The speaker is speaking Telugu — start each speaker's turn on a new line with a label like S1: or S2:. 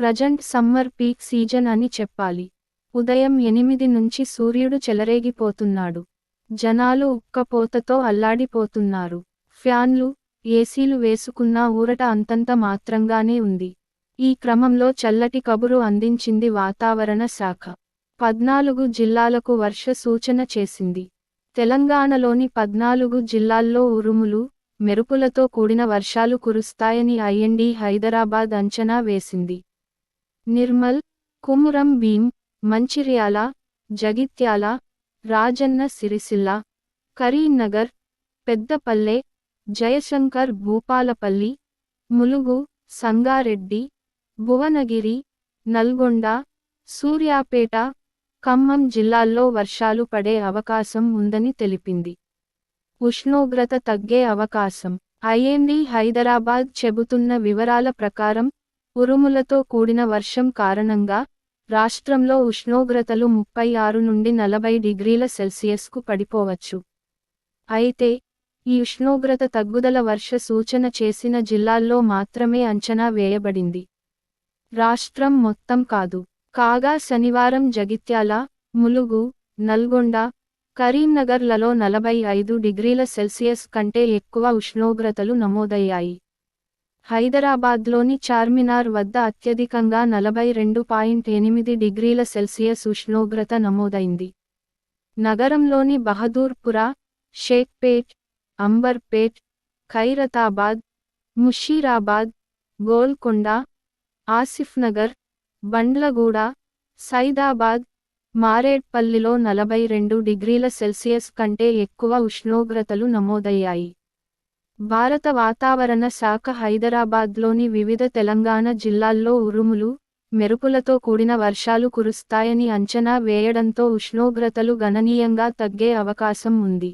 S1: ప్రజెంట్ సమ్మర్ పీక్ సీజన్ అని చెప్పాలి. ఉదయం ఎనిమిది నుంచి సూర్యుడు చెలరేగిపోతున్నాడు. జనాలు ఉక్కపోతతో అల్లాడిపోతున్నారు. ఫ్యాన్లు ఏసీలు వేసుకున్నా ఊరట అంతంత మాత్రంగానే ఉంది. ఈ క్రమంలో చల్లటి కబురు అందించింది వాతావరణ శాఖ. పద్నాలుగు జిల్లాలకు వర్ష సూచన చేసింది. తెలంగాణలోని పద్నాలుగు జిల్లాల్లో ఉరుములు మెరుపులతో కూడిన వర్షాలు కురుస్తాయని ఐఎండీ హైదరాబాద్ అంచనా వేసింది. నిర్మల్ కుమురం భీం మంచిర్యాల జగిత్యాల రాజన్న సిరిసిల్ల కరీంనగర్ పెద్దపల్లె జయశంకర్ భూపాలపల్లి ములుగు సంగారెడ్డి భువనగిరి నల్గొండ సూర్యాపేట ఖమ్మం జిల్లాల్లో వర్షాలు పడే అవకాశం ఉందని తెలిపింది. ఉష్ణోగ్రత తగ్గే అవకాశం. ఐఎండి హైదరాబాద్ చెబుతున్న వివరాల ప్రకారం ఉరుములతో కూడిన వర్షం కారణంగా రాష్ట్రంలో ఉష్ణోగ్రతలు ముప్పై ఆరు నుండి నలభై డిగ్రీల సెల్సియస్కు పడిపోవచ్చు. అయితే ఈ ఉష్ణోగ్రత తగ్గుదల వర్ష సూచన చేసిన జిల్లాల్లో మాత్రమే అంచనా వేయబడింది. రాష్ట్రం మొత్తం కాదు. కాగా శనివారం జగిత్యాల ములుగు నల్గొండ కరీంనగర్లలో నలభై ఐదు డిగ్రీల సెల్సియస్ కంటే ఎక్కువ ఉష్ణోగ్రతలు నమోదయ్యాయి. హైదరాబాద్లోని చార్మినార్ వద్ద అత్యధికంగా నలభై రెండు పాయింట్ ఎనిమిది డిగ్రీల సెల్సియస్ ఉష్ణోగ్రత నమోదైంది. నగరంలోని బహదూర్పుర షేక్పేట్ అంబర్పేట్ ఖైరతాబాద్ ముషీరాబాద్ గోల్కొండ ఆసిఫ్నగర్ బండ్లగూడ సైదాబాద్ మారేడ్పల్లిలో నలభై రెండు డిగ్రీల సెల్సియస్ కంటే ఎక్కువ ఉష్ణోగ్రతలు నమోదయ్యాయి. భారత వాతావరణ శాఖ హైదరాబాద్లోని వివిధ తెలంగాణ జిల్లాల్లో ఉరుములు మెరుపులతో కూడిన వర్షాలు కురుస్తాయని అంచనా వేయడంతో ఉష్ణోగ్రతలు గణనీయంగా తగ్గే అవకాశం ఉంది.